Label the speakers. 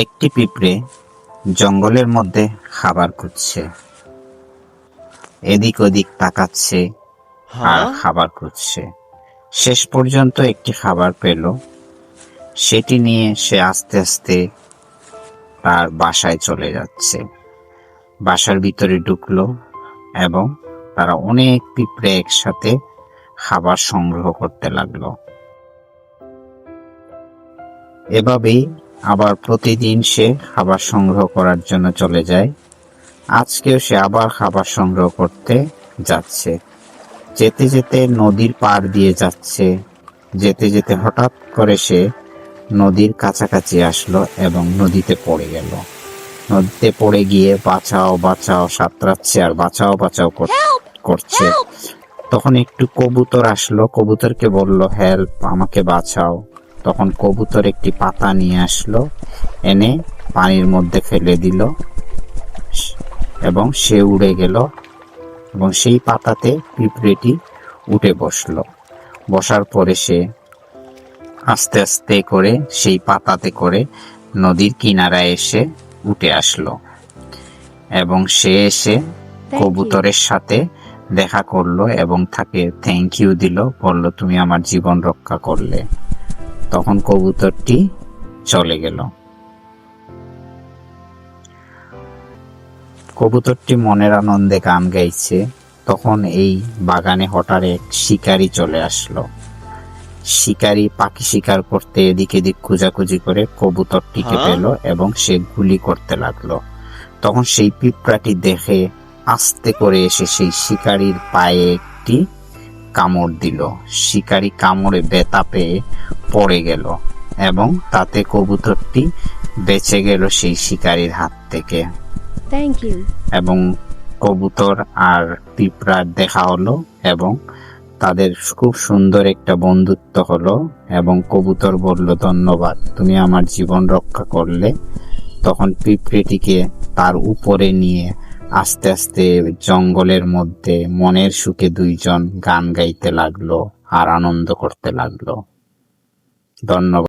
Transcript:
Speaker 1: একটি পিঁপড়ে জঙ্গলের মধ্যে খাবার খুঁজছে। এদিক ওদিক তাকাচ্ছে আর খাবার খুঁজছে। শেষ পর্যন্ত একটি খাবার পেল। সেটি নিয়ে সে আস্তে আস্তে তার বাসায় চলে যাচ্ছে। বাসার ভিতরে ঢুকলো এবং তারা অনেক পিঁপড়ে একসাথে খাবার সংগ্রহ করতে লাগল। এভাবেই আবার প্রতিদিন সে খাবার সংগ্রহ করার জন্য চলে যায়। আজকেও সে আবার খাবার সংগ্রহ করতে যাচ্ছে। যেতে যেতে নদীর পাড় দিয়ে যাচ্ছে। যেতে যেতে হঠাৎ করে সে নদীর কাছাকাছি আসলো এবং নদীতে পড়ে গেল। নদীতে পড়ে গিয়ে বাঁচাও বাঁচাও সাঁতরাচ্ছে আর বাঁচাও বাঁচাও কর- করছে। তখন একটু কবুতর আসলো। কবুতরকে বলল হেল্প আমাকে বাঁচাও। তখন কবুতর একটি পাতা নিয়ে আসলো এনে পানির মধ্যে ফেলে দিল। এবং সে উড়ে গেল এবং সেই পাতাতে পিঁপড়েটি উঠে বসল। বসার পরে সে আস্তে আস্তে করে সেই পাতাতে করে নদীর কিনারায় এসে উঠে আসলো এবং সে এসে কবুতরের সাথে দেখা করল এবং তাকে থ্যাংক ইউ দিল বলল তুমি আমার জীবন রক্ষা করলে। তখন কবুতরটি চলে গেল। কবুতরটি মনের আনন্দে গান গাইছে। তখন এই বাগানে হঠাৎ এক শিকারি চলে আসলো। শিকারি পাখি শিকার করতে এদিক এদিক খোঁজাখুঁজি করে কবুতরটিকে পেল এবং সে গুলি করতে লাগল। তখন সেই পিঁপড়াটি দেখে আস্তে করে এসে সেই শিকারির পায়ে একটি কামড় দিল। শিকারি কামড়ে ব্যথা পেয়ে পড়ে গেল এবং তাতে কবুতরটি বেঁচে গেল সেই শিকারির হাত থেকে।
Speaker 2: Thank you.
Speaker 1: এবং কবুতর আর পিঁপড়ার দেখা হলো এবং তাদের খুব সুন্দর একটা বন্ধুত্ব হলো এবং কবুতর বলল ধন্যবাদ তুমি আমার জীবন রক্ষা করলে। তখন পিঁপড়েটিকে তার উপরে নিয়ে আস্তে আস্তে জঙ্গলের মধ্যে মনের সুখে দুইজন গান গাইতে লাগল আর আনন্দ করতে লাগল। ধন্যবাদ।